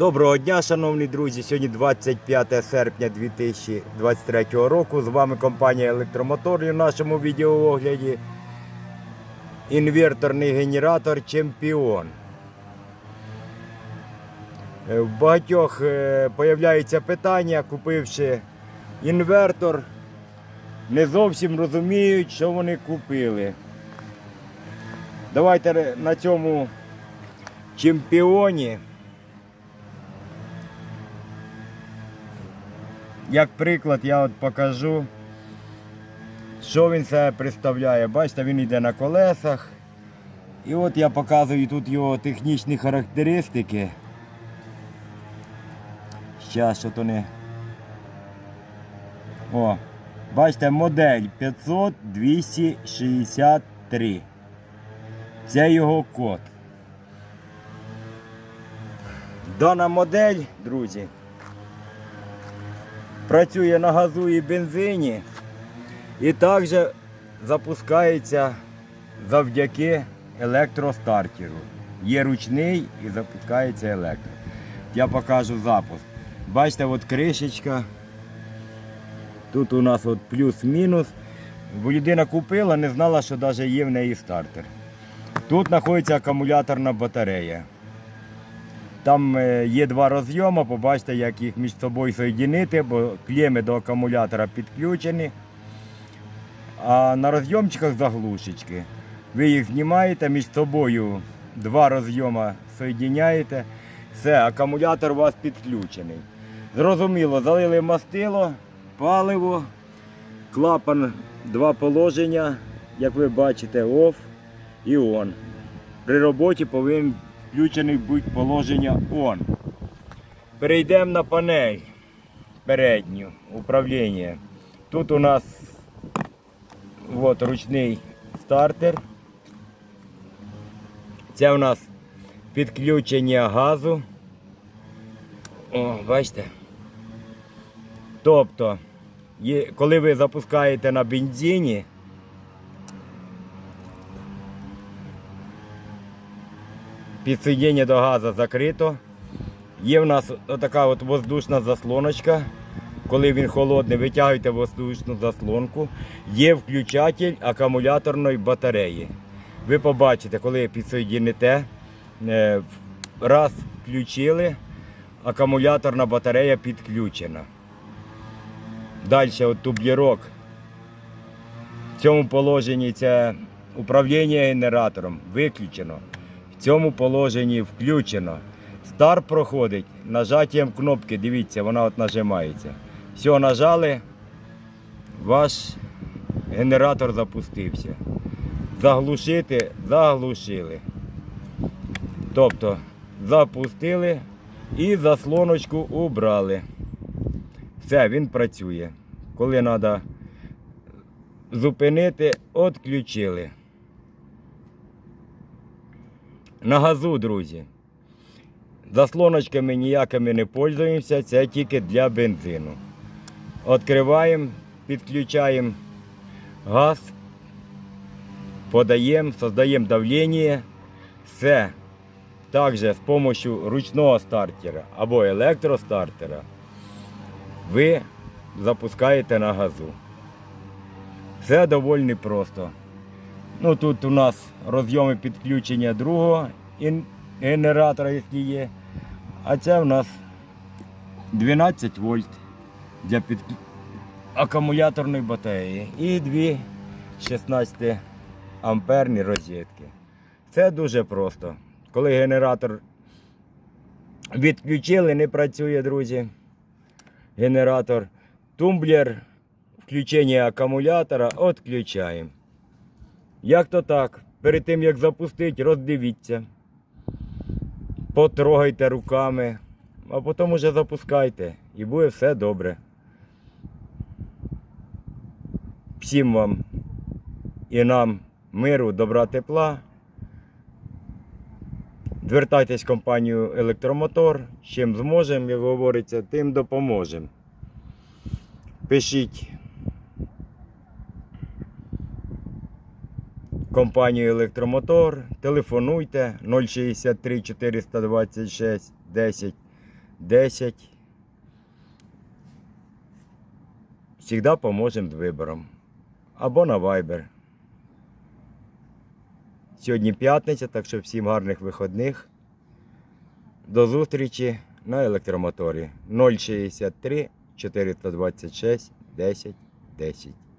Доброго дня, шановні друзі. Сьогодні 25 серпня 2023 року. З вами компанія Електромотор і в нашому відеоогляді інверторний генератор Чемпіон. Е, В багатьох е, появляється питання, купивши інвертор, не зовсім розуміють, що вони купили. Давайте на цьому чемпіоні. Як приклад, я от покажу, що він себе представляє. Бачите, він йде на колесах. І от я показую тут його технічні характеристики. Щас, що то не. О, бачите, модель 500 263. Це його код. Дана модель, друзі, працює на газу і бензині і також запускається завдяки електростартеру. Є ручний і запускається електро. Я покажу запуск. Бачите, от кришечка. Тут у нас от плюс-мінус. Бо людина купила, не знала, що навіть є в неї стартер. Тут знаходиться акумуляторна батарея. Там е, є два розйоми, побачите, як їх між собою соєдинити, бо клеми до акумулятора підключені. А на розйомчиках заглушечки. Ви їх знімаєте між собою, два розйоми соєдиняєте. Все, акумулятор у вас підключений. Зрозуміло, залили мастило, паливо, клапан, два положення, як ви бачите, OFF і ON. При роботі повинен включений бути положення ON. Перейдемо на панель передню управління. Тут у нас от, ручний стартер. Це у нас підключення газу. О, бачите? Тобто, коли ви запускаєте на бензині, підсоєднення до газу закрито. Є в нас така от воздушна заслоночка. Коли він холодний, витягуєте воздушну заслонку. Є включатель акумуляторної батареї. Ви побачите, коли підсоєдните, е, раз включили, акумуляторна батарея підключена. Далі от тублірок. В цьому положенні це управління генератором виключено. В цьому положенні включено. Старт проходить нажаттям кнопки. Дивіться, вона от нажимається. Все, нажали, ваш генератор запустився. Заглушити, заглушили. Тобто запустили і заслоночку убрали. Все, він працює. Коли треба зупинити, відключили. На газу, друзі. Заслоночками ніякими не пользуємося, це тільки для бензину. Відкриваємо, підключаємо газ, подаємо, создаємо давлення. Все. Також з допомогою ручного стартера або електростартера ви запускаєте на газу. Все доволі просто. Ну, тут у нас розйоми підключення другого генератора, який є. А це у нас 12 вольт для під... акумуляторної батареї і дві 16 амперні розетки. Це дуже просто. Коли генератор відключили, не працює, друзі. Генератор, тумблер, включення акумулятора відключаємо. Як то так? Перед тим як запустити, роздивіться. Потрогайте руками, а потім уже запускайте і буде все добре. Всім вам і нам миру, добра, тепла. Звертайтесь в компанію Електромотор. Чим зможемо, як говориться, тим допоможемо. Пишіть компанію Електромотор. Телефонуйте 063 426 10 10. Всегда поможемо з вибором. Або на Viber. Сьогодні п'ятниця, так що всім гарних виходних. До зустрічі на електромоторі 063 426 10 10.